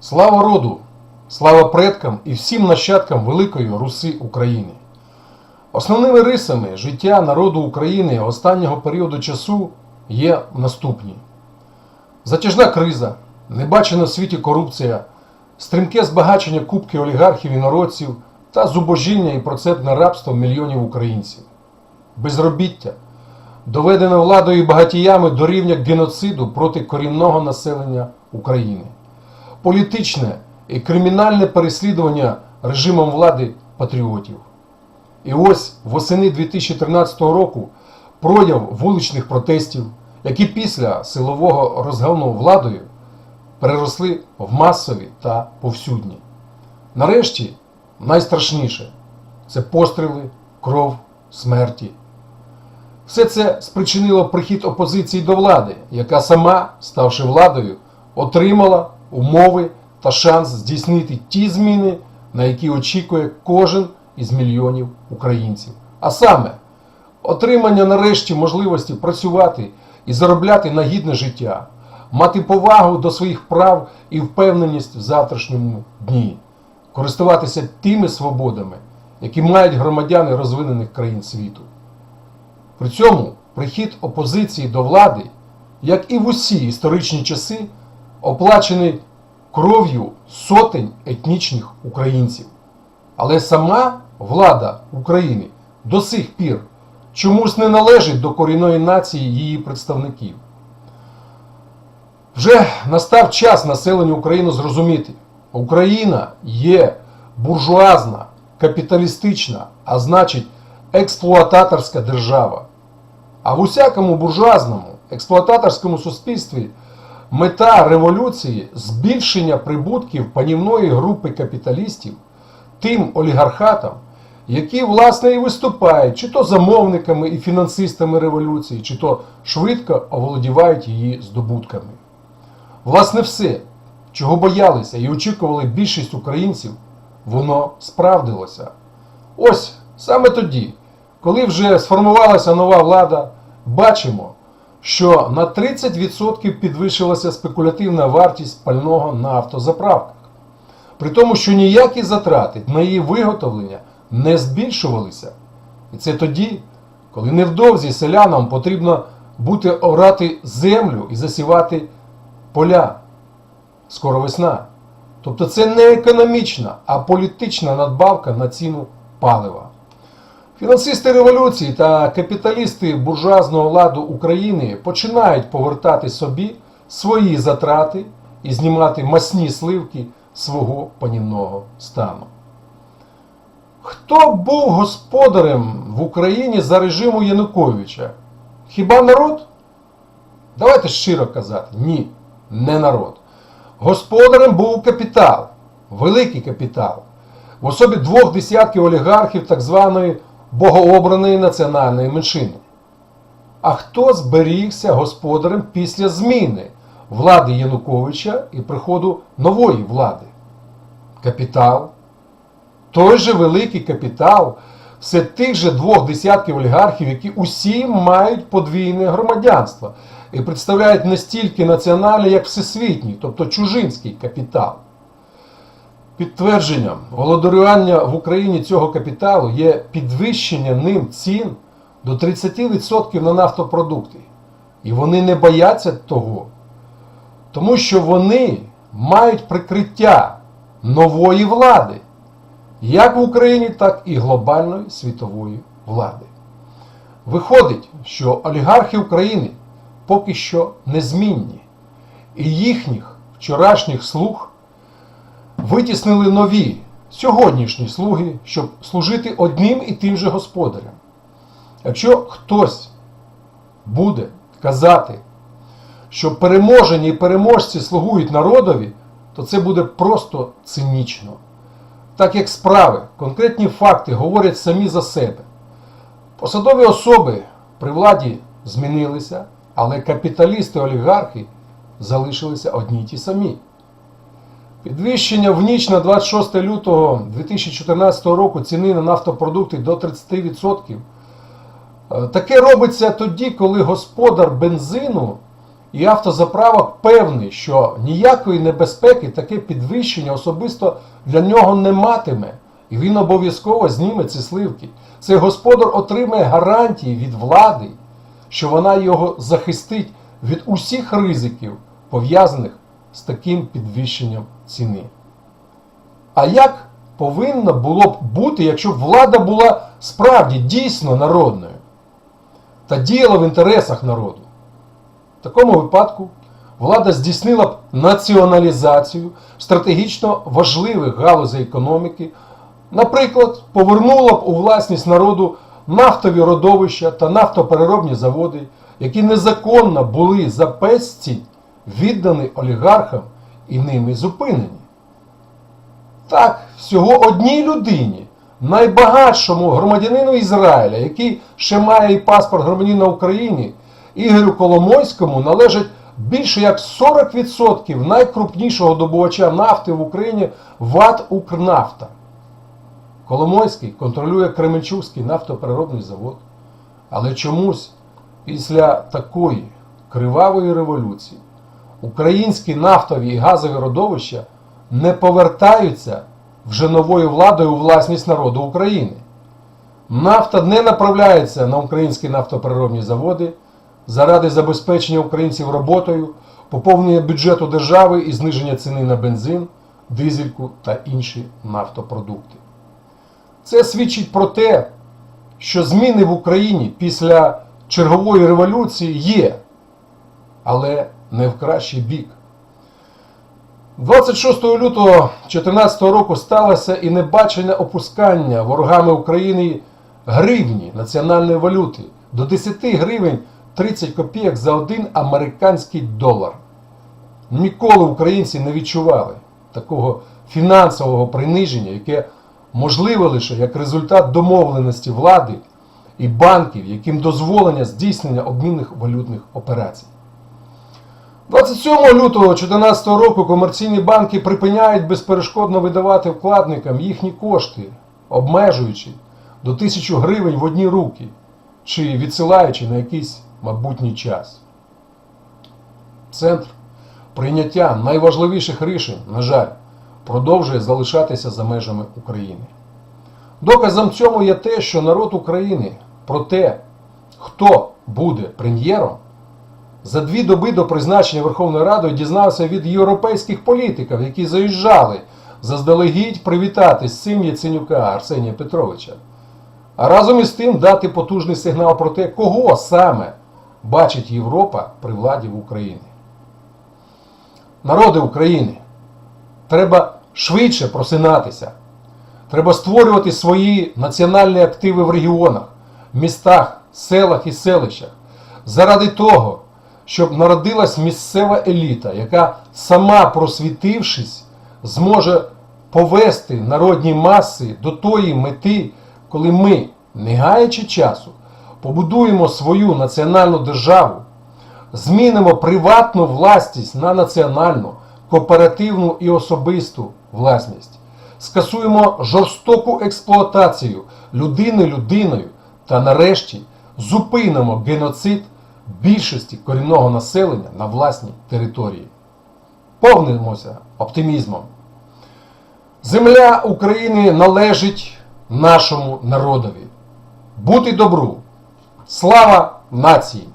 Слава роду, слава предкам і всім нащадкам Великої Руси України. Основними рисами життя народу України останнього періоду часу є наступні: затяжна криза, небачена в світі корупція, стрімке збагачення кубки олігархів і народців та зубожіння і процентне рабство мільйонів українців, безробіття, доведене владою і багатіями до рівня геноциду проти корінного населення України політичне і кримінальне переслідування режимом влади патріотів. І ось восени 2013 року прояв вуличних протестів, які після силового розгону владою переросли в масові та повсюдні. Нарешті найстрашніше це постріли, кров, смерті. Все це спричинило прихід опозиції до влади, яка сама, ставши владою, отримала умови та шанс здійснити ті зміни, на які очікує кожен із мільйонів українців. А саме, отримання нарешті можливості працювати і заробляти на гідне життя, мати повагу до своїх прав і впевненість в завтрашньому дні, користуватися тими свободами, які мають громадяни розвинених країн світу. При цьому прихід опозиції до влади, як і в усі історичні часи, оплачений кров'ю сотень етнічних українців. Але сама влада України до сих пір чомусь не належить до корінної нації її представників. Вже настав час населенню України зрозуміти, Україна є буржуазна, капіталістична, а значить експлуататорська держава. А в усякому буржуазному експлуататорському суспільстві мета революції збільшення прибутків панівної групи капіталістів тим олігархатам, які власне і виступають чи то замовниками і фінансистами революції, чи то швидко оволодівають її здобутками. Власне, все, чого боялися і очікували більшість українців, воно справдилося. Ось саме тоді, коли вже сформувалася нова влада, бачимо, що на 30% підвищилася спекулятивна вартість пального на автозаправках. При тому, що ніякі затрати на її виготовлення не збільшувалися. І це тоді, коли невдовзі селянам потрібно буде орати землю і засівати поля. Скоро весна. Тобто це не економічна, а політична надбавка на ціну палива. Фінансисти революції та капіталісти буржуазного ладу України починають повертати собі свої затрати і знімати масні сливки свого панівного стану. Хто був господарем в Україні за режиму Януковича? Хіба народ? Давайте щиро казати, ні, не народ. Господарем був капітал, великий капітал, в особі двох десятків олігархів так званої богообраної національної меншини. А хто зберігся господарем після зміни влади Януковича і приходу нової влади? Капітал. Той же великий капітал, все тих же двох десятків олігархів, які усі мають подвійне громадянство і представляють не стільки національний, як всесвітній, тобто чужинський капітал. Підтвердженням володарювання в Україні цього капіталу є підвищення ним цін до 30% на нафтопродукти. І вони не бояться того, тому що вони мають прикриття нової влади, як в Україні, так і глобальної світової влади. Виходить, що олігархи України поки що незмінні, і їхніх вчорашніх слуг витіснили нові сьогоднішні слуги, щоб служити одним і тим же господарям. Якщо хтось буде казати, що переможені і переможці слугують народові, то це буде просто цинічно. Так як справи, конкретні факти говорять самі за себе. Посадові особи при владі змінилися, але капіталісти-олігархи залишилися одні й ті самі. Підвищення в ніч на 26 лютого 2014 року ціни на нафтопродукти до 30%. Е, Таке робиться тоді, коли господар бензину і автозаправок певний, що ніякої небезпеки таке підвищення особисто для нього не матиме, і він обов'язково зніме ці сливки. Цей господар отримає гарантії від влади, що вона його захистить від усіх ризиків, пов'язаних з таким підвищенням ціни. А як повинно було б бути, якщо б влада була справді дійсно народною та діяла в інтересах народу? В такому випадку влада здійснила б націоналізацію стратегічно важливих галузей економіки, наприклад, повернула б у власність народу нафтові родовища та нафтопереробні заводи, які незаконно були за безцінь віддані олігархам і ними зупинені. Так, всього одній людині, найбагатшому громадянину Ізраїля, який ще має і паспорт громадянина України, Ігорю Коломойському належить більше як 40% найкрупнішого добувача нафти в Україні ВАТ Укрнафта. Коломойський контролює Кременчуцький нафтопереробний завод. Але чомусь після такої кривавої революції українські нафтові і газові родовища не повертаються вже новою владою у власність народу України. Нафта не направляється на українські нафтопереробні заводи заради забезпечення українців роботою, поповнення бюджету держави і зниження ціни на бензин, дизельку та інші нафтопродукти. Це свідчить про те, що зміни в Україні після чергової революції є, але не в кращий бік. 26 лютого 2014 року сталося і небачене опускання ворогами України гривні національної валюти до 10 гривень 30 копійок за один американський долар. Ніколи українці не відчували такого фінансового приниження, яке можливе лише як результат домовленості влади і банків, яким дозволення здійснення обмінних валютних операцій. 27 лютого 2014 року комерційні банки припиняють безперешкодно видавати вкладникам їхні кошти, обмежуючи до 1000 гривень в одні руки чи відсилаючи на якийсь майбутній час. Центр прийняття найважливіших рішень, на жаль, продовжує залишатися за межами України. Доказом цьому є те, що народ України про те, хто буде прем'єром, за дві доби до призначення Верховною Радою дізнався від європейських політиків, які заїжджали заздалегідь привітати з цим Яценюка Арсенія Петровича. А разом із тим дати потужний сигнал про те, кого саме бачить Європа при владі в Україні. Народи України, треба швидше просинатися. Треба створювати свої національні активи в регіонах, містах, селах і селищах. Заради того, щоб народилась місцева еліта, яка сама просвітившись, зможе повести народні маси до тої мети, коли ми, не гаючи часу, побудуємо свою національну державу, змінимо приватну власність на національну, кооперативну і особисту власність, скасуємо жорстоку експлуатацію людини людиною та нарешті зупинимо геноцид більшості корінного населення на власній території. Повнимося оптимізмом. Земля України належить нашому народові. Бути добру. Слава нації!